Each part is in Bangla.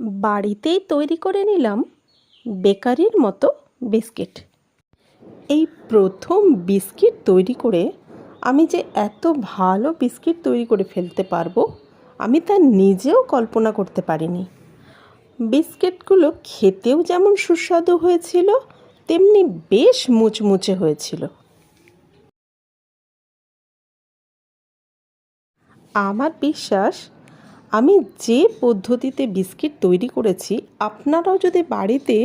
বাড়িতেই তৈরি করে নিলাম বেকারির মতো বিস্কিট। এই প্রথম বিস্কিট তৈরি করে আমি যে এত ভালো বিস্কিট তৈরি করে ফেলতে পারব, আমি তা নিজেও কল্পনা করতে পারিনি। বিস্কিটগুলো খেতেও যেমন সুস্বাদু হয়েছিল, তেমনি বেশ মুচমুচে হয়েছিল। আমার বিশ্বাস আমি যে পদ্ধতিতে বিস্কিট তৈরি করেছি, আপনারাও যদি বাড়িতে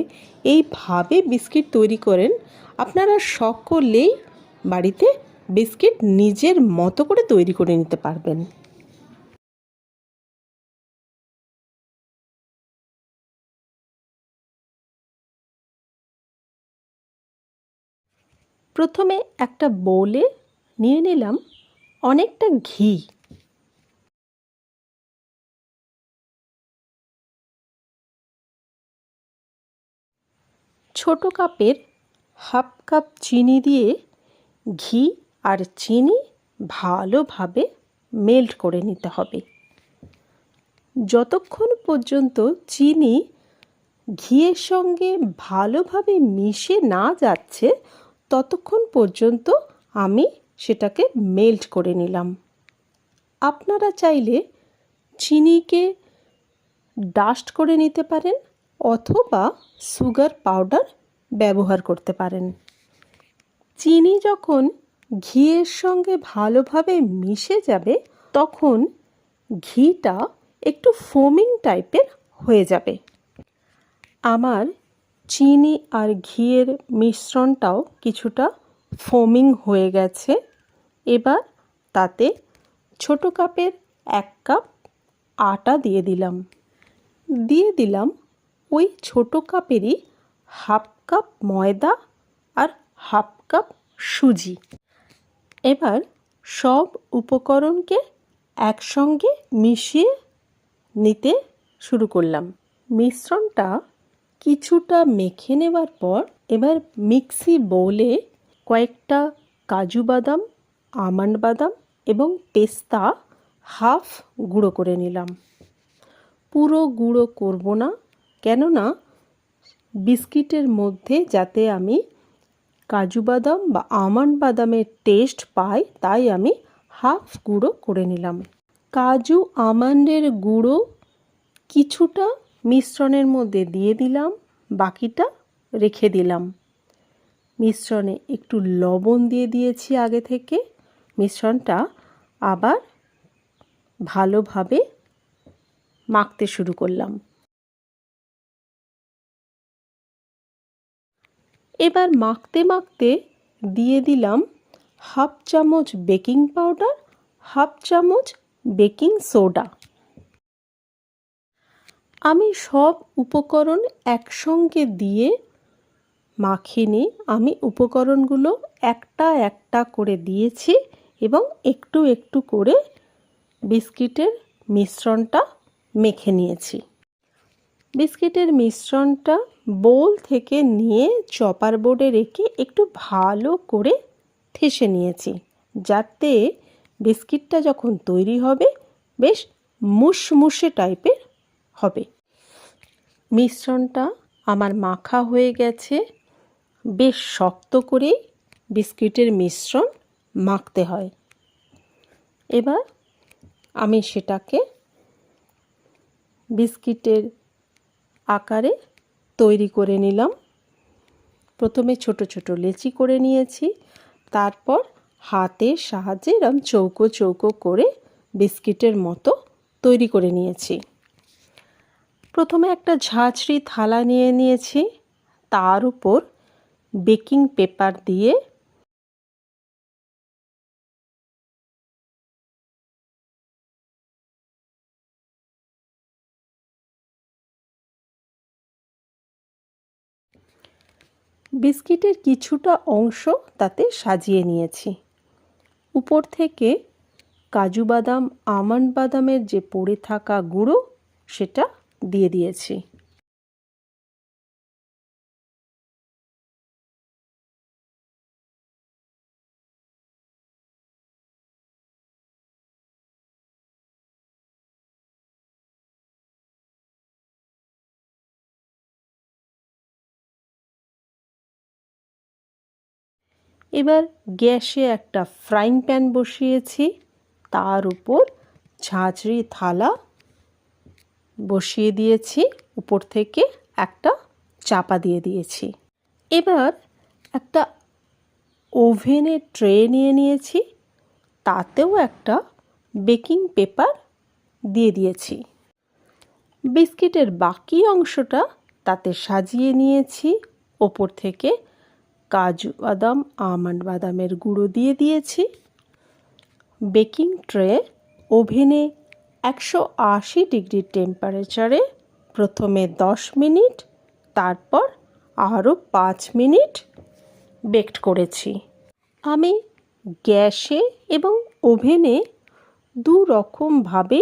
এইভাবে বিস্কিট তৈরি করেন, আপনারা সকলেই বাড়িতে বিস্কিট নিজের মতো করে তৈরি করে নিতে পারবেন। প্রথমে একটা বোলে নিয়ে নিলাম, অনেকটা ঘি। ছোট কাপের হাফ কাপ চিনি দিয়ে ঘি আর চিনি ভালোভাবে মেল্ট করে নিতে হবে। যতক্ষণ পর্যন্ত চিনি ঘিয়ের সঙ্গে ভালোভাবে মিশে না যাচ্ছে, ততক্ষণ পর্যন্ত আমি সেটাকে মেল্ট করে নিলাম। আপনারা চাইলে চিনিকে ডাস্ট করে নিতে পারেন অথবা সুগার পাউডার ব্যবহার করতে পারেন। চিনি যখন ঘিয়ের সঙ্গে ভালোভাবে মিশে যাবে, তখন ঘিটা একটু ফোমিং টাইপের হয়ে যাবে। আমার চিনি আর ঘিয়ের মিশ্রণটাও কিছুটা ফোমিং হয়ে গেছে। এবার তাতে ছোট কাপের এক কাপ আটা দিয়ে দিলাম। দিয়ে দিলাম ওই ছোট কাপেরই হাফ কাপ ময়দা আর হাফ কাপ সুজি। এবার সব উপকরণকে একসঙ্গে মিশিয়ে নিতে শুরু করলাম। মিশ্রণটা কিছুটা মেখে নেবার পর এবার মিক্সি বোলে কয়েকটা কাজু বাদাম, আমন্ড বাদাম এবং পেস্তা হাফ গুঁড়ো করে নিলাম। পুরো গুঁড়ো করব না। কেননা বিস্কিটের মধ্যে যাতে আমি কাজু বাদাম বা আমন্ড বাদামের টেস্ট পাই, তাই আমি হাফ গুঁড়ো করে নিলাম। কাজু আমন্ডের গুঁড়ো কিছুটা মিশ্রণের মধ্যে দিয়ে দিলাম, বাকিটা রেখে দিলাম। মিশ্রণে একটু লবণ দিয়ে দিয়েছি আগে থেকে। মিশ্রণটা আবার ভালোভাবে মাখতে শুরু করলাম। এবার মাখতে মাখতে দিয়ে দিলাম হাফ চামচ বেকিং পাউডার, হাফ চামচ বেকিং সোডা। আমি সব উপকরণ একসঙ্গে দিয়ে মাখিনি। আমি উপকরণগুলো একটা একটা করে দিয়েছি এবং একটু একটু করে বিস্কিটের মিশ্রণটা মেখে নিয়েছি। বিস্কিটের মিশ্রণটা বোল থেকে নিয়ে চপার বোর্ডে রেখে একটু ভালো করে ঠেসে নিয়েছি, যাতে বিস্কিটটা যখন তৈরি হবে বেশ মুসমুসে টাইপের হবে। মিশ্রণটা আমার মাখা হয়ে গেছে, বেশ শক্ত করেই বিস্কিটের মিশ্রণ মাখতে হয়। এবার আমি সেটাকে বিস্কিটের আকারে তৈরি করে নিলাম। প্রথমে ছোট ছোট লেচি করে নিয়েছি। তারপর হাতের সাহায্যে এরম চৌকো চৌকো করে বিস্কিটের মতো তৈরি করে নিয়েছি। প্রথমে একটা ঝাঁঝরি থালা নিয়ে নিয়েছি। তার উপর বেকিং পেপার দিয়ে বিস্কিটের কিছুটা অংশ তাতে সাজিয়ে নিয়েছি। উপর থেকে কাজু বাদাম, আমন্ড বাদামের যে পড়ে থাকা গুঁড়ো, সেটা দিয়ে দিয়েছি। এবার গ্যাসে একটা ফ্রাইং প্যান বসিয়েছি। তার উপর ঝাঁঝরি থালা বসিয়ে দিয়েছি। উপর থেকে একটা চাপা দিয়ে দিয়েছি। এবার একটা ওভেনের ট্রে নিয়ে নিয়েছি। তাতেও একটা বেকিং পেপার দিয়ে দিয়েছি। বিস্কিটের বাকি অংশটা তাতে সাজিয়ে নিয়েছি। ওপর থেকে কাজু, বাদাম, আমন্ড বাদামের গুঁড়ো দিয়ে দিয়েছি। বেকিং ট্রে ওভেনে একশো আশি ডিগ্রি টেম্পারেচারে প্রথমে দশ মিনিট, তারপর আরও পাঁচ মিনিট বেকড করেছি। আমি গ্যাসে এবং ওভেনে দু রকমভাবে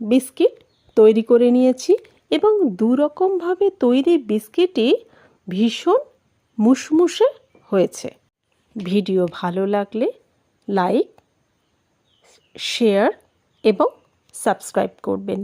বিস্কিট তৈরি করে নিয়েছি এবং দু রকমভাবে তৈরি বিস্কিটই ভীষণ মুসমুসে হয়েছে। ভিডিও ভালো লাগলে লাইক শেয়ার এবং সাবস্ক্রাইব করবেন।